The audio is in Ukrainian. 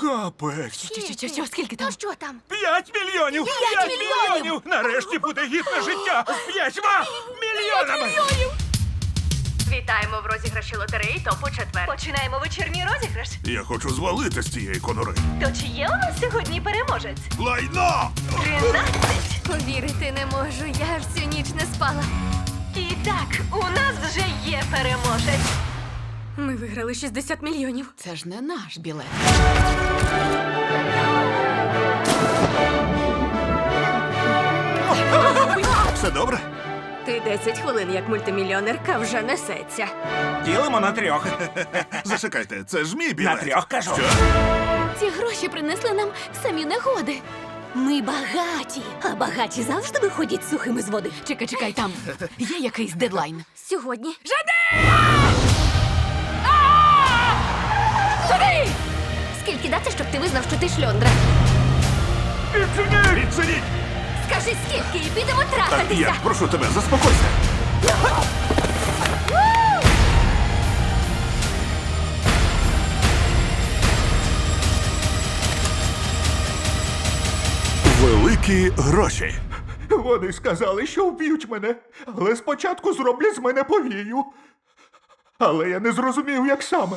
Капець. Що, що, що, що, скільки там? Ну що там? П'ять мільйонів! П'ять мільйонів! Нарешті буде гідне життя з п'ятьма мільйонами! Вітаємо в розіграші лотереї топу четвер. Починаємо вечірній розіграш. Я хочу звалити з цієї конури. То чи є у нас сьогодні переможець? Лайно! Тринадцять. Повірити не можу, я ж всю ніч не спала. І так, у нас вже є переможець. Ми виграли 60 мільйонів. Це ж не наш білет. Все добре? Ти 10 хвилин як мультимільйонерка вже несеться. Ділимо на трьох. Зачекайте, це ж мій білет. На трьох кажу. Що? Ці гроші принесли нам самі негоди. Ми багаті, а багаті завжди виходять сухими з води. Чекай, чекай, там є якийсь дедлайн. Сьогодні. Туди! Ти визнав, що ти шльондра? Відчиніть! Відчиніть! Скажи скільки і підемо Так, трахатися. я прошу тебе, заспокойся. Великі гроші. Вони сказали, що вб'ють мене, але спочатку зроблять з мене повію. Але я не зрозумів, як саме.